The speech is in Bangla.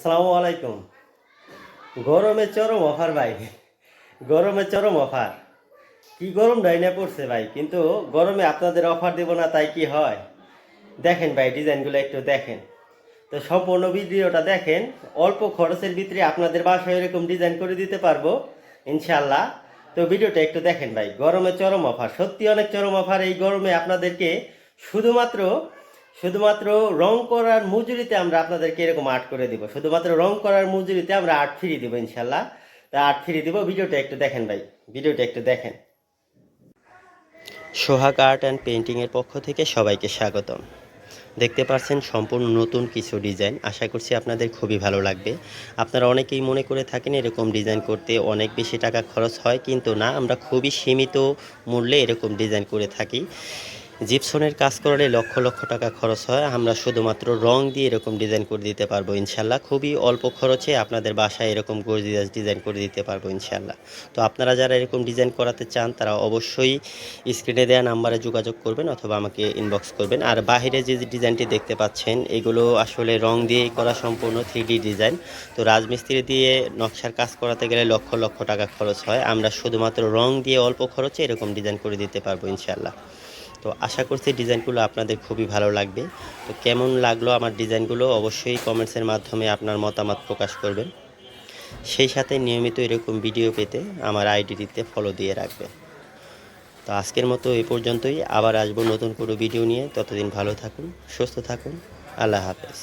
সালামু আলাইকুম। গরমে চরম অফার ভাই। গরমে চরম অফার। কি গরম ডাইনা পড়ছে ভাই, কিন্তু গরমে আপনাদের অফার দেব না, তাই কি হয়? দেখেন ভাই, ডিজাইনগুলো একটু দেখেন। তো সম্পূর্ণ ভিডিওটা দেখেন, অল্প খরচের ভিতরে আপনাদের বাসায় এরকম ডিজাইন করে দিতে পারব ইনশাল্লাহ তো ভিডিওটা একটু দেখেন ভাই, গরমে চরম অফার। সত্যি অনেক চরম অফার এই গরমে আপনাদেরকে শুধুমাত্র শুধুমাত্র রং করার মজুরিতে আমরা আপনাদেরকে এরকম আর্ট করে দিব। শুধুমাত্র রং করার মজুরিতে আমরা আর্ট ফ্রি দিব ইনশাল্লাহ তা আর্ট ফ্রি দিব, ভিডিওটা একটু দেখেন ভাই, ভিডিওটা একটু দেখেন। সোহাগ আর্ট অ্যান্ড পেন্টিংয়ের পক্ষ থেকে সবাইকে স্বাগতম। দেখতে পাচ্ছেন সম্পূর্ণ নতুন কিছু ডিজাইন, আশা করছি আপনাদের খুবই ভালো লাগবে। আপনারা অনেকেই মনে করে থাকেন এরকম ডিজাইন করতে অনেক বেশি টাকা খরচ হয়, কিন্তু না, আমরা খুবই সীমিত মূল্যে এরকম ডিজাইন করে থাকি। জিপসনের কাজ করলে লক্ষ লক্ষ টাকা খরচ হয়। আমরা শুধুমাত্র রং দিয়ে এরকম ডিজাইন করে দিতে পারব ইনশাল্লাহ। খুবই অল্প খরচে আপনাদের বাসায় এরকম গর্জিয়াস ডিজাইন করে দিতে পারব ইনশাল্লাহ। তো আপনারা যারা এরকম ডিজাইন করাতে চান, তারা অবশ্যই স্ক্রিনে দেওয়া নাম্বারে যোগাযোগ করবেন অথবা আমাকে ইনবক্স করবেন। আর বাইরে যে ডিজাইনটি দেখতে পাচ্ছেন, এগুলো আসলে রং দিয়েই করা সম্পূর্ণ থ্রি ডিজাইন তো রাজমিস্ত্রি দিয়ে নকশার কাজ করাতে গেলে লক্ষ লক্ষ টাকা খরচ হয়। আমরা শুধুমাত্র রং দিয়ে অল্প খরচে এরকম ডিজাইন করে দিতে পারব ইনশাল্লাহ। তো আশা করছি ডিজাইনগুলো আপনাদের খুবই ভালো লাগবে। তো কেমন লাগল আমার ডিজাইনগুলো অবশ্যই কমেন্টসের মাধ্যমে আপনার মতামত প্রকাশ করবেন। সেই সাথে নিয়মিত এরকম ভিডিও পেতে আমার আইডিটিতে ফলো দিয়ে রাখবে তো আজকের মতো এ পর্যন্তই। আবার আসব নতুন কোনো ভিডিও নিয়ে। ততদিন ভালো থাকুন, সুস্থ থাকুন। আল্লাহ হাফেজ।